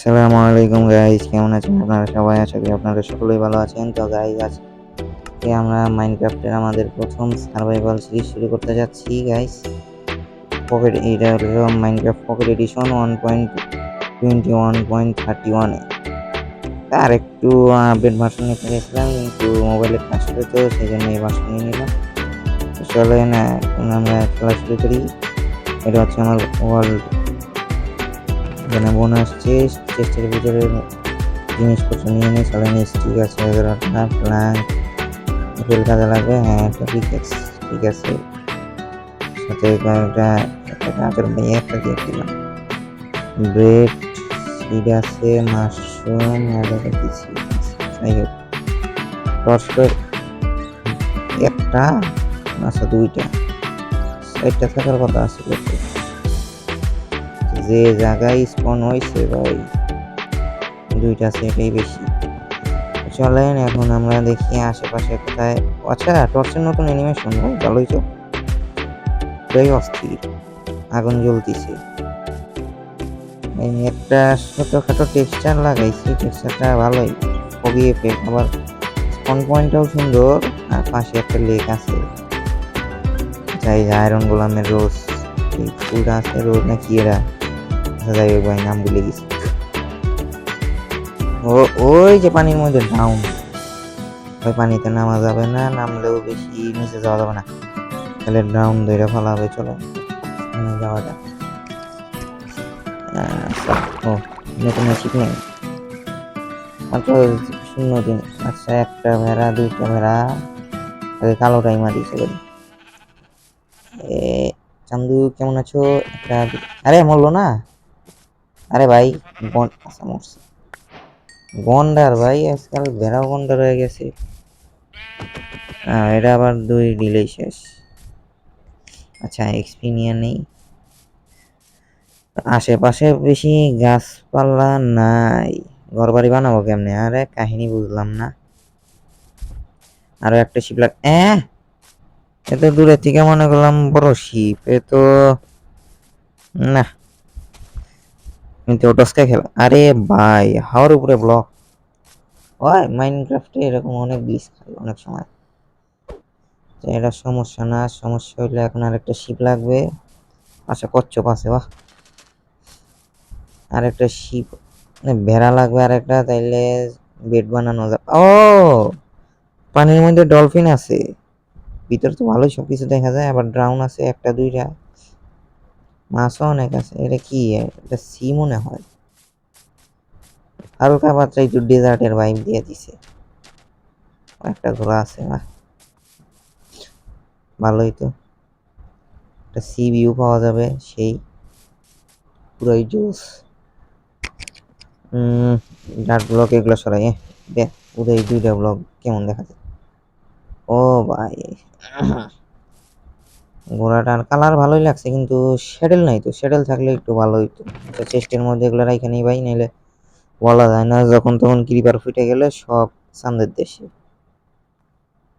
আসসালামু আলাইকুম গাইজ কেমন আছেন আপনারা? সবাই আশা করি আপনারা সকলেই ভালো আছেন। তো গাইজ আজকে আমরা মাইনক্রাফটের আমাদের প্রথম সার্ভাইভাল সিরিজ শুরু করতে যাচ্ছি গাইজ পকেট এটা হলো Minecraft pocket edition one point twenty one point thirty ওয়ানে আর একটু আপডেট ভার্সন নিতে গেছিলাম কিন্তু মোবাইলে কাজ করে তো সেই জন্য এই ভার্সন নিয়ে নিলাম। চলো না এখন আমরা খেলা শুরু করি। এটা হচ্ছে আমার ওয়ার্ল্ড এখানে বোন আসছে চেস্টের ভিতরে জিনিসপত্র নিয়ে নিয়ে চলে নিয়ে স্টিক আছে এগারোটা প্ল্যাঙ্ক ফুল কাজে লাগবে হ্যাঁ একটা ঠিক আছে ঠিক আছে সাথে কয়েকটা একটা কাঁচের ভাইয়া একটা দিয়ে দিলাম ব্রেড সিড আছে মাশরুম আর একটা কিছু যাই হোক টর্চের একটা আচ্ছা দুইটা চারটা থাকার কথা আছে লোকের। যে জায়গায় স্পন হয়েছে ভাই, দুইটা সেটাই বেশি। চলেন, এখন আমরা দেখি আশেপাশে কোথায়। আচ্ছা টর্চের নতুন অ্যানিমেশন ভাই ভালোই তো খুবই অস্থির, আগুন জ্বলতিছে। একটা ছোটখাটো টেক্সচার লাগাইছি টেক্সচারটা ভালোই। খুবই এফেক্ট আবার স্পন পয়েন্টটাও সুন্দর, আর পাশে একটা লেক আছে। যাই আয়রন গোলামের রোজ ফুলটা আছে রোজ না কি এরা যাই ভাই, নাম ভুলে গেছি। ও, ওই যে পানির মধ্যে ওই পানিতে নামা যাবে না, নামলেও বেশি নিচে যাওয়া যাবে না। তাহলে ডাউন ধরে ফেলা হবে, চলো। সামনে যাওয়া যাক আচ্ছা ও, নতুন নেই। শূন্য দিন। আচ্ছা একটা ভেড়া, দুইটা ভেড়া। কালোটাই মারিছে বলি এ, চান্দু, কেমন আছো? একটা আরে, মরলো না? আরে ভাই আচ্ছা গন্ডার ভাই, আজকাল ভেড়াও গন্ডার হয়ে গেছে। এটা আবার দুই দিলেই শেষ। আচ্ছা এক্সপি নিয়ে নেই। আশেপাশে বেশি গাছপালা নাই। ঘর বাড়ি বানাবো কেমনে? আরে, কাহিনী বুঝলাম না। আরও একটা শিপ লাগ এত দূরে থেকে মনে করলাম বড় শিপ এ তো না। কিন্তু ওটসকে খেলা। আরে ভাই, হাওয়ার উপরে ব্লক হয় মাইনক্রাফটে এরকম অনেক গ্লিচ খাই অনেক সময়। তো এটা সমস্যা না, সমস্যা হইলে এখন আরেকটা শিপ লাগবে। আচ্ছা কচ্ছপ আছে, বাহ। আরেকটা শিপ ভেড়া লাগবে আরেকটা, তাইলে বেড বানানো যাবে। ও, পানির মধ্যে ডলফিন আছে। ভিতরে তো ভালোই সব কিছু দেখা যায়, আবার ড্রাউন আছে একটা দুইটা। মাছও অনেক আছে। এটা কি? এটা সি মনে হয়। হালকা পাত্রা একটু ডেজার্টের ভাইব দিয়ে দিছে। একটা ঘোড়া আছে না ভালোই তো। একটা সি ভিউ পাওয়া যাবে, সেই। পুরাই জোস। ডার্ক ব্লক এগুলো সরাই হ্যাঁ। দেখ পুরো এই দুইটা ব্লক কেমন দেখা যায়। ও ভাই। ঘোড়াটার কালার ভালোই লাগছে, কিন্তু শ্যাডেল নাই তো শ্যাডেল থাকলে একটু ভালো হইতো। চেস্টের মধ্যে এগুলো রাইখে নেই ভাই, নাইলে বলা যায় না যখন তখন ক্রিপার ফুটে গেলে সব চান্দের দেশে।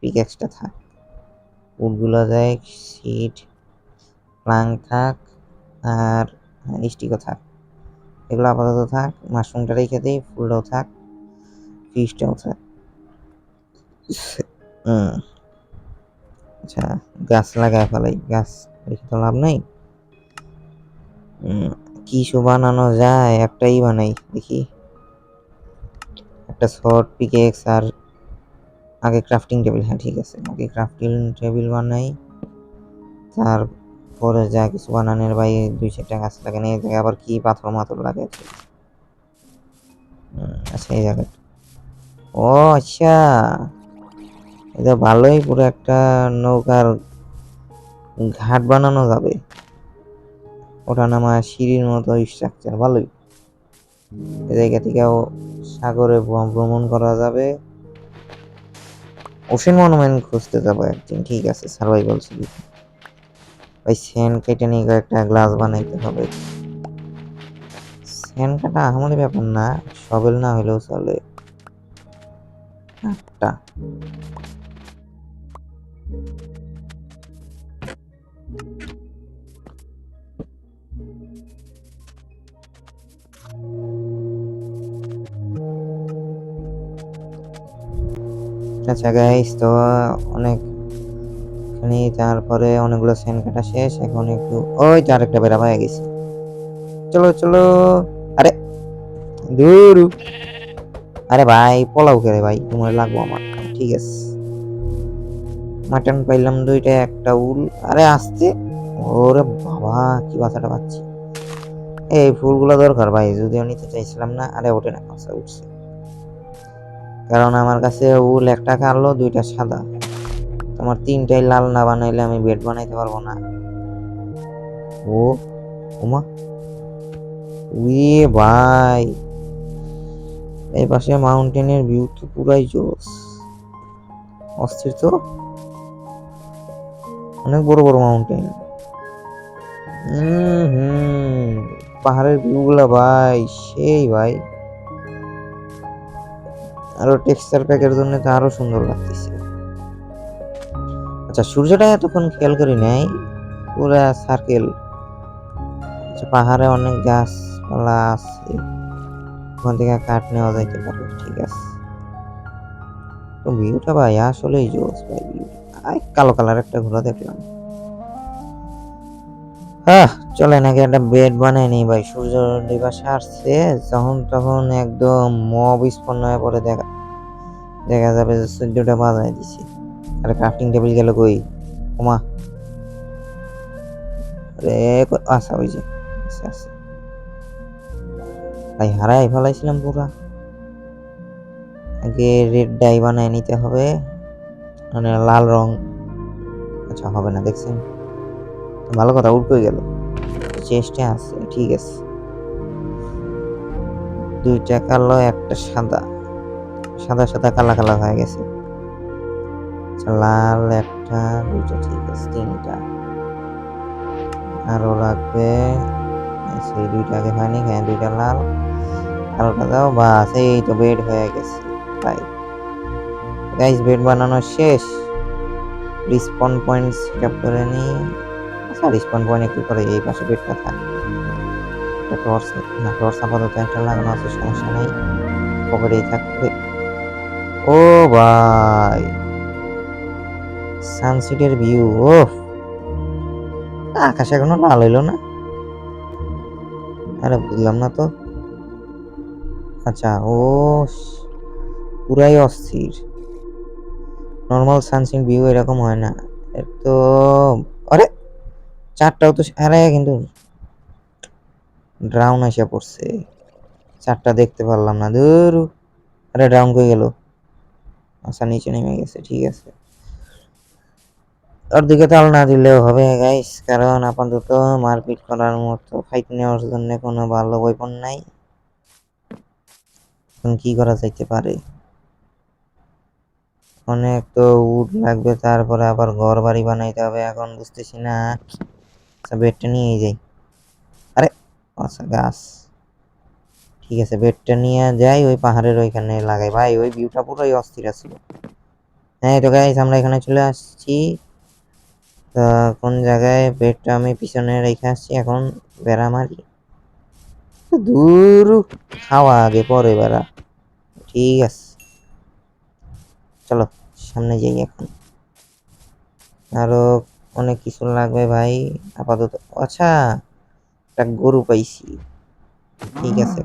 পিকেক্সটা থাক। উটগুলো যায় সিট প্লাং থাক, আর স্টিকও থাক। এগুলো আপাতত থাক মাশরুমটা রেখে দিই ফুলটাও থাক ফিশটাও থাক। হুম। আচ্ছা গাছ লাগায় ফেলাই, গাছ রেখে তো লাভ নাই। কিছু বানানো যায়? একটাই বানাই, দেখি। একটা শর্ট পিকেক্স আর আগে ক্রাফটিং টেবিল হ্যাঁ ঠিক আছে। আগে ক্রাফটিং টেবিল বানাই, তারপরে যা কিছু বানানোর ভাই, দুই চারটা গাছ লাগে এই জায়গায় আবার কি পাথর মাথর লাগে আচ্ছা এই জায়গাটা ও আচ্ছা। এটা ভালোই পুরো একটা নৌকার ঘাট বানানো যাবে। ওটা নামা সিঁড়ির মতো স্ট্রাকচার ভালোই। জায়গা থেকেও সাগরে ভ্রমণ করা যাবে। ওশেন মনুমেন্ট খুঁজতে যাব একদিন, ঠিক আছে সার্ভাইভাল সিরিজ ওই স্যান কেটে নিয়ে একটা গ্লাস বানাইতে হবে। স্যান কাটা আমাদের ব্যাপার না সবেল না হলেও চলে। আটটা। আচ্ছা গাইস তো অনেক তারপরে অনেকগুলো সেন কাটা শেষ, এখন একটু, ওই তো আরেকটা বেড়া হয়ে গেছে। চলো চলো, আরে দূর আরে ভাই, পোলাও করে ভাই? তোমার লাগবো আমার, ঠিক আছে। মাটন পাইলাম দুইটা, একটা উল, আরে আসতে। ওরে বাবা, কি বাসাটা পাচ্ছি। এই ফুলগুলো দরকার ভাই, যদিও নিতে চাইছিলাম না, আরে ওঠে না আচ্ছা উঠছে। কারণ আমার কাছে উল একটা কালো, দুইটা সাদা। তোমার তিনটাই লাল না বানাইলে আমি বেড বানাইতে পারব না। ও, উমা। উয়ে ভাই, এই পাশে মাউন্টেনের ভিউ তো পুরাই জোস। অস্থির তো। অনেক বড় বড় মাউন্টেন। হুম, পাহাড়ের ভিউগুলা ভাই, সেই ভাই। আরও টেক্সচার প্যাকের জন্য তো আরও সুন্দর লাগতেছে। আচ্ছা সূর্যটা এতক্ষণ খেয়াল করি নাই, পুরা সার্কেল আচ্ছা পাহাড়ে অনেক গাছপালা আছে, ওখান থেকে কাঠ নেওয়া যাইতে পারে, ঠিক আছে। তো ভিউটা ভাই, আসলেই জোস ভাই ভিউটা কালো কালার একটা ঘোড়া দেখলাম। হ্যাঁ চলেন, আগে একটা বেড বানাই নি ভাই। সূর্য দিবাসে আসছে যখন তখন একদম মব স্পন্ন হয়ে পড়ে, দেখা দেখা যাবে যে সূর্যটা বাজায় দিছি। আরে ক্রাফটিং টেবিল গেল কই? ওমা। আরে আচ্ছা ওই যে আচ্ছা আচ্ছা। ভাই, হারাই ফেলাইছিলাম পুরা। আগে রেড ডাই বানায় নিতে হবে। মানে লাল রং। আচ্ছা হবে না, দেখছেন? ভালো কথা উল্টো গেল। চেষ্টা আছে ঠিক আছে। দুইটা কালো একটা সাদা। সাদা সাদা কালা কালা হয়ে গেছে। আচ্ছা, লাল একটা দুইটা ঠিক আছে তিনটা। আরও লাগবে সেই দুইটা আগে হয়নি হ্যাঁ দুইটা লাল। কালোটা দাও বাস এই তো বেড হয়ে গেছে তাই। গাইস বেড বানানো শেষ। রিসপন পয়েন্ট সেট আপ করে নি আচ্ছা রিসপন পয়েন্ট একটু করে এই পাশে বেডটা থাক। একটা টর্চ না টর্চ আপাতত একটা লাগানো আছে, সমস্যা নেই। পকেটেই থাকবে। ও ভাই! সানসেটের ভিউ ও আকাশ এখনও লাল হইল না? আরে, বুঝলাম না তো। আচ্ছা ও পুরাই অস্থির। নর্মাল সানসিন ভিউ এরকম হয় না। তো চারটাও তো আরে কিন্তু ড্রাউন এসে পড়ছে। চারটা দেখতে পারলাম না। দূর আরে ড্রাউন কই গেল? আচ্ছা নিচে নেমে গেছে, ঠিক আছে। ওর দিকে তাল না দিলেও হবে গাইস কারণ আপাতত মারপিট করার মতো ফাইট নেওয়ার জন্য কোনো ভালো ওয়েপন নাই। এখন কি করা যাইতে পারে? অনেক তো উড লাগবে, তারপরে আবার ঘর বাড়ি বানাইতে হবে, এখন বুঝতেছি না। বেডটা নিয়েই যাই। আরে আচ্ছা গাছ। ঠিক আছে, বেডটা নিয়ে যাই, ওই পাহাড়ের ওইখানে লাগাই। ভাই, ওই ভিউটা পুরোই অস্থির ছিল হ্যাঁ তো গাইস আমরা এখানে চলে আসছি। তা, কোন জায়গায় বেডটা আমি পিছনে রেখে আসছি এখন? বেড়া মারি দূর। খাওয়া আগে, পরে বেড়া। ঠিক আছে। চলো, সামনে যাই এখন। আরও অনেক কিছু লাগবে ভাই আপাতত। আচ্ছা একটা গরু পাইছি। ঠিক আছে।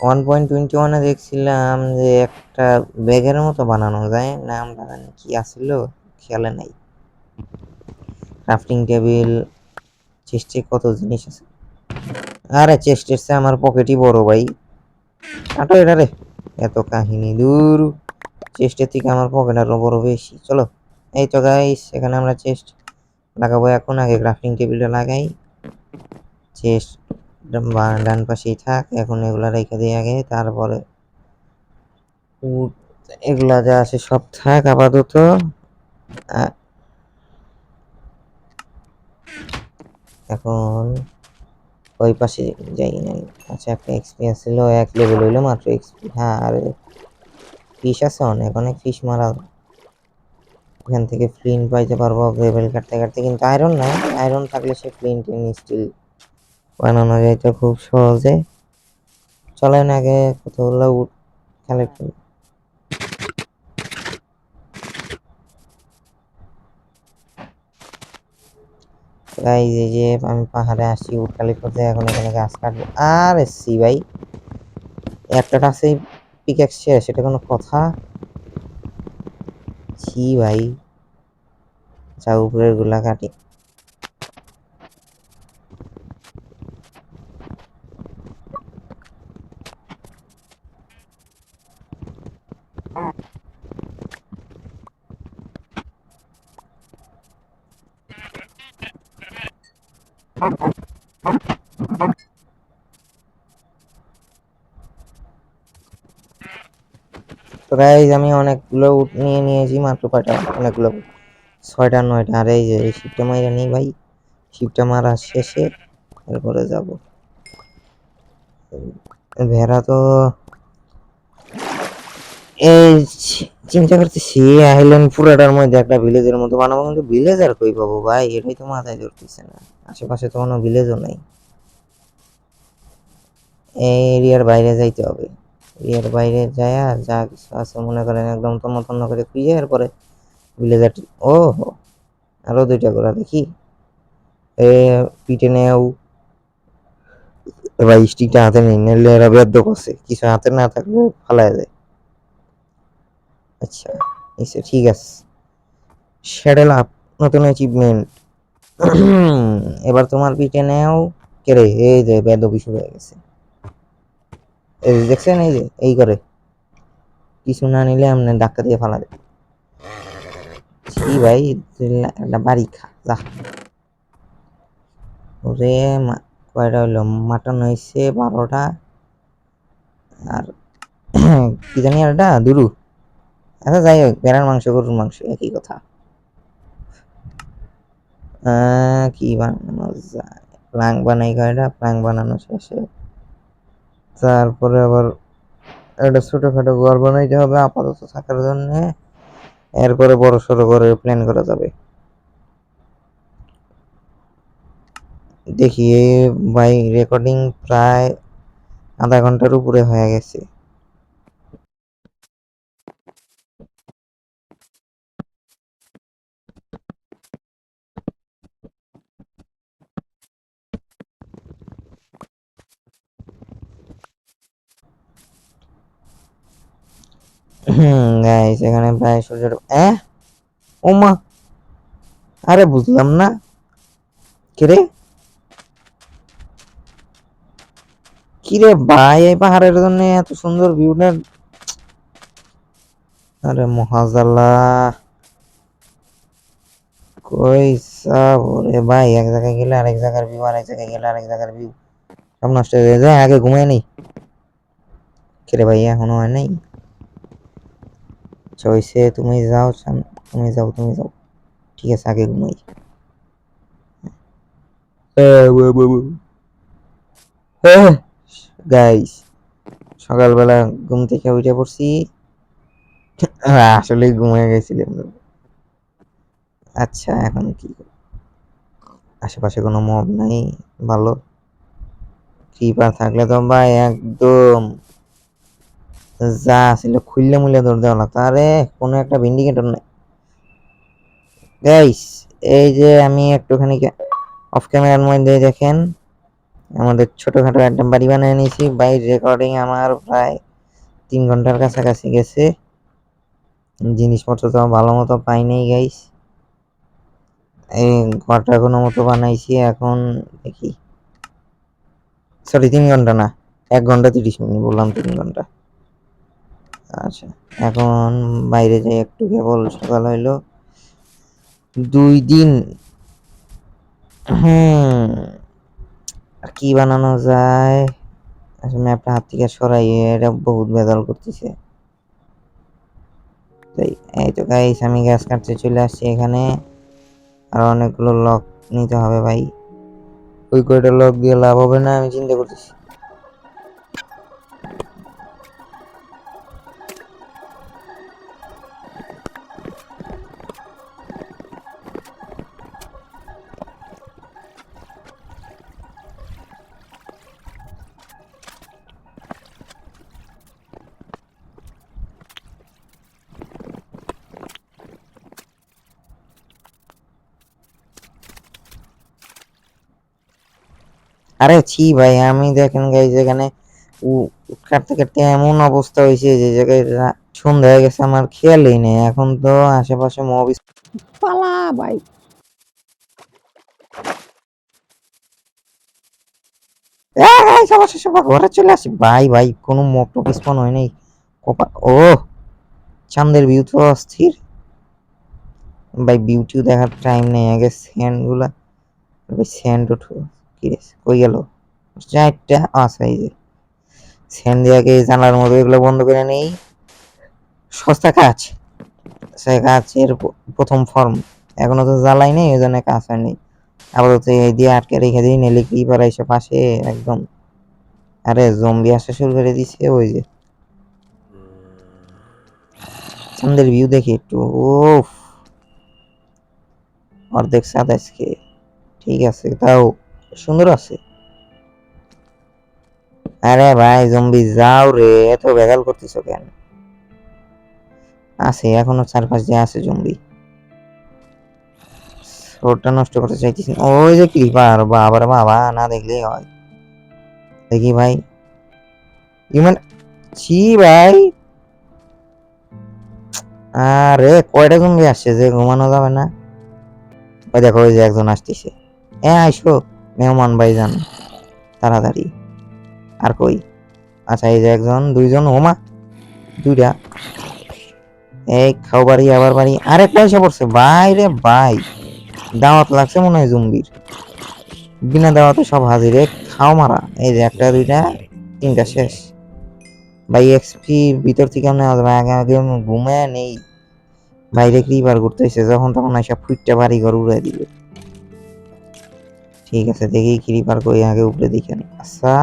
ওয়ান পয়েন্ট টোয়েন্টি ওয়ানে দেখছিলাম যে একটা ব্যাগের মতো বানানো যায়। নামটা কি আসছিল খেয়ালে নাই। ক্রাফটিং টেবিল চেস্টে কত জিনিস আছে? আরে চেস্টের আমার পকেটই বড় ভাই। আটো এটা রে। এত কাহিনী দূর। চেস্টের থেকে আমার পকেট আরও বড় বেশি, চলো। এই তো গাইস এখানে আমরা চেস্ট লাগাবো এখন। আগে ক্রাফটিং টেবিলটা লাগাই। চেস্ট ডান পাশেই থাক, এখন এগুলা রেখে দিই আগে। তারপরে এগুলা যা আছে সব থাক আপাতত। এখন ওই পাশে যাই নাই আচ্ছা একটা এক্সপিরিয়েন্স ছিল, এক লেভেল হইল মাত্র এক্সপি হ্যাঁ আর ফিশ আছে অনেক অনেক ফিশ মারা এখান থেকে ফ্লিন পাইতে পারব গ্রেভেল কাটতে কাটতে, কিন্তু আয়রন নাই। আয়রন থাকলে সে ফ্লিন টিন স্টিল বানানো যায় তো খুব সহজে। চলেন আগে কতগুলো উঠ কালেক্ট করি। এই যে আমি পাহাড়ে আসছি উঠ কালেক্ট করতে, এখন এখানে গাছ কাটবো। আর এসছি ভাই, একটা টাচেই পিকেক্স শেষ সেটা কোনো কথা? ছি ভাই। যা উপরেরগুলা কাটি। তো গাইজ আমি অনেকগুলো উট নিয়ে নিয়েছি, মাত্র কয়টা? অনেকগুলো। ছয়টা, নয়টা। আর এই যে, এই শিপটা মাইরা নেই ভাই। শিপটা মারা শেষে এরপরে যাব। ভেড়া তো এই চিন্তা করতেছি আইল্যান্ড পুরাটার মধ্যে একটা ভিলেজের মতো বানাবো, কিন্তু ভিলেজ আর কই পাবো ভাই? এটাই তো মাথায় ধরতেছে না। আশেপাশে তো কোনো ভিলেজও নাই। এই এরিয়ার বাইরে যাইতে হবে। এরিয়ার বাইরে যায় যা কিছু আছে মনে করেন একদম তন্ন তন্ন করে খুঁজে এরপরে ভিলেজার ও হো আরও দুইটা করে দেখি। এ, পিঠে নেও এবার স্টিকটা হাতে নেই নিলে এরা বেদ্য করছে। কিছু হাতে না থাকলে ফালাই যায় আচ্ছা নিশ্চয় ঠিক আছে। শ্যাডেল আপ নতুন অ্যাচিভমেন্ট এবার তোমার পিঠে নেও কে রে? এই যে বেদবি শুরু হয়ে গেছে। এই দেখছেন, এই যে, এই করে। কিছু না নিলে আপনি ধাক্কা দিয়ে ফালা দেবে ছি ভাই একটা বাড়ি খা, যা। ওরে কয়টা হইল? মাটন হয়েছে বারোটা। আর কি জানি আর এটা? দুরু। আচ্ছা যাই হোক বেড়ার মাংস, গরুর মাংস, একই কথা। কি বানানো যায়? প্লাং বানাই কয়টা? প্লাং বানানো শেষে তারপরে আবার একটা ছোটখাটো ঘর বানাইতে হবে আপাতত থাকার জন্য। এরপরে বড় সড়ো ঘরে প্ল্যান করা যাবে। দেখি, এই ভাই রেকর্ডিং প্রায় আধা ঘণ্টার উপরে হয়ে গেছে। গাইস এখানে প্রায় সূর্যের হ্যাঁ ও মা আরে বুঝলাম না। কিরে? কিরে ভাই, এই পাহাড়ের জন্য এত সুন্দর ভিউটা আরে মহাজালা। কই সব ভাই? এক জায়গায় গেলে আরেক জায়গার ভিউ আরেক জায়গায় গেলে আরেক জায়গার ভিউ সব নষ্ট হয়ে যায়। আগে ঘুমায় নেই কিরে ভাই, এখনও হয় নাই? চয়েসে তুমি যাও সাম- তুমি যাও তুমি যাও। ঠিক আছে আগে ঘুমাই। গাইস সকালবেলা ঘুম থেকে উঠে পড়ছি। আসলে ঘুমিয়ে গেছিলাম। আচ্ছা এখন কি? আশেপাশে কোনো মব নাই ভালো। ক্রিপার থাকলে তো ভাই একদম। যা ছিল খুললে মুলে দৌড় দেওয়া লাগতো আরে কোনো একটা ভিন্ডিকেটর নাই। গাইস এই যে আমি একটুখানি অফ ক্যামেরার মধ্যে দেখেন। আমাদের ছোটখাটো একটা বাড়ি বানিয়ে নিয়েছি। বাই রেকর্ডিং আমার প্রায় তিন ঘণ্টার কাছাকাছি গেছে। জিনিসপত্র তো ভালো মতো পাই নাই গাইস এই ঘরটা কোনো মতো বানাইছি, এখন দেখি। সরি তিন ঘণ্টা না, এক ঘণ্টা তিরিশ মিনিট, বললাম তিন ঘণ্টা। আচ্ছা এখন বাইরে যাই, একটু কেবল সকাল হইল। দুই দিন, হুম কি বানানো যায়? আসলে ম্যাপটা হাত থেকে সরাই, এটা বহুত বেদাল করতেছে। তাই, এই তো গাইস আমি গ্যাস কাটতে চলে আসছি এখানে। আর অনেকগুলো লক নিতে হবে ভাই। ওই কয়টা লক দিয়ে লাভ হবে না, আমি চিন্তা করতেছি। আরে ছি ভাই আমি দেখেন গাই যেখানে উ- কাটতে কাটতে এমন অবস্থা হয়েছে যে জায়গায় সন্ধ্যা হয়ে গেছে আমার খেয়ালই নেই। এখন তো আশেপাশে মব পালা ভাই। সবার শেষে ঘরে চলে আসি। ভাই ভাই কোনো মক টক স্পন হয় নাই। কপা ও চান্দের ভিউ তো অস্থির। ভাই বিউটিও দেখার টাইম নেই আগে স্যান্ডগুলা ভাই স্যান্ড উঠো। কি রে কই গেল? চারটা আছে এই যে। দিয়ে আগে জানলার এগুলো বন্ধ করে নেই। সস্তা কাজ। সে কাজের প্রথম ফর্ম। এখনও তো জ্বালাই নেই, ওই জন্য কাজ হয়নি। আপাতত এই দিয়ে আটকে রেখে দিই, নেলে কি পারা এসে পাশে, একদম। আরে জম্বি আসা শুরু করে দিছে, ওই যে। চান্দের ভিউ দেখি একটু ওফ অর্ধেক সাদ আজকে। ঠিক আছে তাও সুন্দর আছে। আরে ভাই জম্বি যাও রে, এত বেগাল করতেছো কেন? আছে, এখনও চার পাঁচ দিয়ে আছে জম্বি রোডটা নষ্ট করতে চাইতেছি। ওই যে ক্রিপার বাবা রে বাবা, না দেখলেই হয়। দেখি ভাই। ইমান, ছি ভাই। আরে, কয়টা জম্বি আসছে যে ঘুমানো যাবে না? ওই দেখো, ওই যে একজন আসতেছে। হ্যাঁ আইসো। মেহমান ভাই যান তাড়াতাড়ি। আর কই? আচ্ছা এই যে একজন, দুইজন, ওমা, দুইটা। এই খাও বাড়ি, আবার বাড়ি। আরে, পয়সা পড়ছে। ভাই রে ভাই, দাওয়াত লাগছে মনে হয় জুম্বির। বিনা দাওয়াতে সব হাজির। খাও মারা। এই যে একটা, দুইটা, তিনটা, শেষ। ভাই, এক্সপি ভিতর থেকে আমরা আগে আগে ঘুমে নেই। বাইরে ক্রিপার ঘুরতেছে যখন তখন এসব ফুটটা বাড়ি ঘর উড়ে দিবে। ঠিক আছে, দেখি ক্রিপার কই আগে উপরে দেখে নি আচ্ছা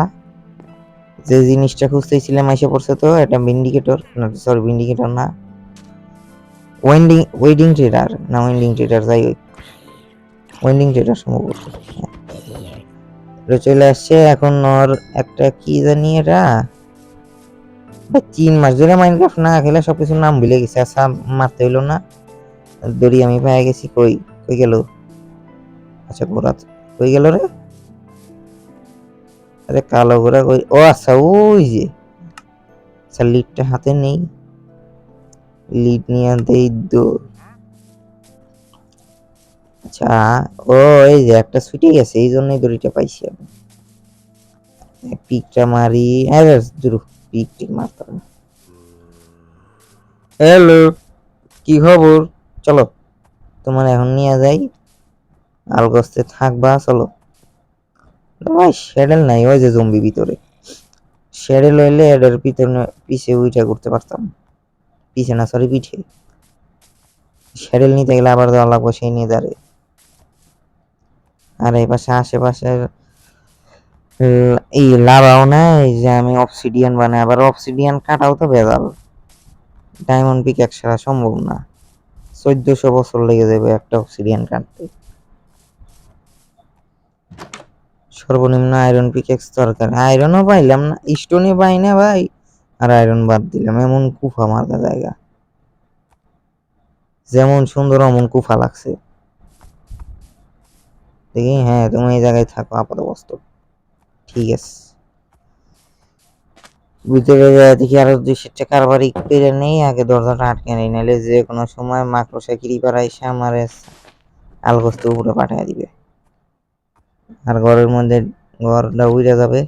যে জিনিসটা খুঁজতেছিলাম এসে পড়ছে তো, এটা ভিন্ডিকেটর না সরি ভিন্ডিকেটর না। ওয়েন্ডিং ওয়েডিং ট্রেডার না ওয়েন্ডিং ট্রেডার যাই হোক। ওয়েন্ডিং ট্রেডার সম্ভবত চলে আসছে এখন ওর একটা কি জানি এটা? তিন মাস ধরে মাইনক্রাফট না খেলে সবকিছুর নাম ভুলে গেছে। আচ্ছা মারতে হইল না। দড়ি আমি পেয়ে গেছি, কই? কই গেল? আচ্ছা ঘোরা কই গেল রে। আরে কালো ঘোরা কই? ও আচ্ছা ওই যে। আচ্ছা লিডটা হাতে নেই। লিড নিয়ে দেই দৌড় আচ্ছা ও এই যে একটা ছুটে গেছে, এই জন্যই দড়িটা পাইছি আমি। পিকটা মারি। আরে দূর পিক টিক মারতাম হ্যালো কি খবর? চলো, তোমার এখন নিয়ে যাই। আলগস্তে থাকবা, চলো। ভাই শ্যাডেল নাই ওই যে জম্বি ভিতরে। শ্যাডেল হইলে এডের পিছনে, পিছে উইটা করতে পারতাম। পিছে না সরি পিঠে। শ্যাডেল নিতে গেলে আবার দেওয়া লাগবো সেই নিয়ে দাঁড়ে। আর এই পাশে আশেপাশে এই লাভাও না এই যে আমি অবসিডিয়ান বানাই। আবার অবসিডিয়ান কাটাও তো বেজাল। ডায়মন্ড পিক একসারা সম্ভব না। চোদ্দশো বছর লেগে যাবে একটা অবসিডিয়ান কাটতে। সর্বনিম্ন আয়রন পিকেক্স দরকার। আয়রনও পাইলাম না স্টোনই পাই না ভাই। আর আয়রন বাদ দিলাম, এমন কুফা মার্কা জায়গা। যেমন সুন্দর, অমন কুফা লাগছে। দেখি হ্যাঁ তুমি এই জায়গায় থাকো আপাতত ঠিক আছে। ভিতরে দেখি আরও দুই সেটটা কারবারি পেরে নেই, আগে দরজাটা আটকে নেই, নাহলে যে কোনো সময় মাকড়সা, কিরিপাড়া এসে আমার আলগস্ত উপরে পাঠিয়ে দিবে। আর ঘরের মধ্যে ঘরটা উড়ে যাবে।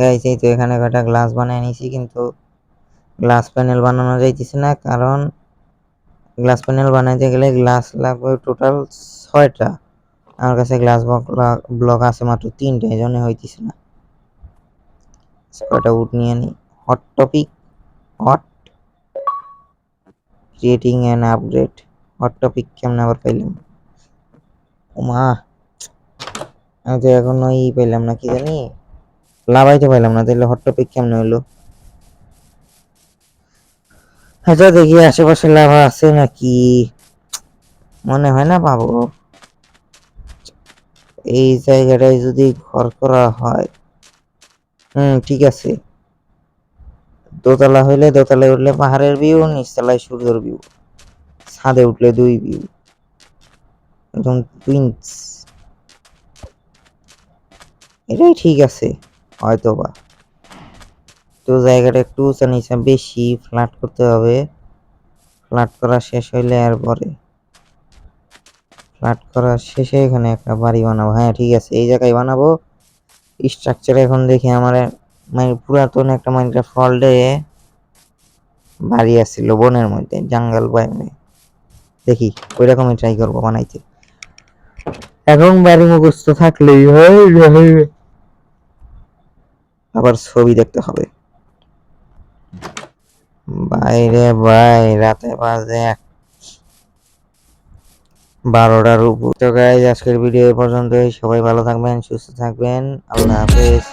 গাইস এই তো এখানে কটা গ্লাস বানিয়ে নিয়েছি, কিন্তু গ্লাস প্যানেল বানানো যাইতেছে না, কারণ গ্লাস প্যানেল বানাইতে গেলে গ্লাস লাগবে টোটাল ছয়টা। আমার কাছে গ্লাস ব্লক আছে মাত্র তিনটে এই জন্য হইতেছে না। কয়টা উড নিয়ে নি। Hot topic hot creating an upgrade hot topic কেমন আবার পাইলাম? ওমা আমি তো এখন ওই পাইলাম না, কি জানি? লাভাইতে পাইলাম না তাহলে হট টপিক কেমন হইল? আচ্ছা দেখি আশেপাশে লাভা আছে নাকি? মনে হয় না পাবো। এই জায়গাটায় যদি ঘর করা হয়, হুম, ঠিক আছে। দোতলা হইলে দোতলায় উঠলে পাহাড়ের ভিউ, নিচতলায় সূর্যের ভিউ। ছাদে উঠলে দুই ভিউ। একদম টুইন্স এটাই ঠিক আছে হয়তো বা তো জায়গাটা একটু উঁচা নিচা বেশি, ফ্ল্যাট করতে হবে। ফ্ল্যাট করা শেষ হইলে আর পরে। ফ্ল্যাট করা শেষে এখানে একটা বাড়ি বানাবো। হ্যাঁ ঠিক আছে, এই জায়গায় বানাবো। স্ট্রাকচার এখন দেখি আমার মানে পুরাতন একটা মাইনক্রাফট ওয়ার্ল্ডে বাড়ি আসছিল বনের মধ্যে, জঙ্গল বাইমে দেখি ওই রকমই ট্রাই করব বানাইতে। এখন বাড়ি মুখস্থ থাকলেই হয় আবার ছবি দেখতে হবে। বাইরে ভাই রাতে বাজে এক বারোটার উপর। তো গাইজ আজকের ভিডিও এ পর্যন্তই। সবাই ভালো থাকবেন, সুস্থ থাকবেন। আল্লাহ হাফেজ।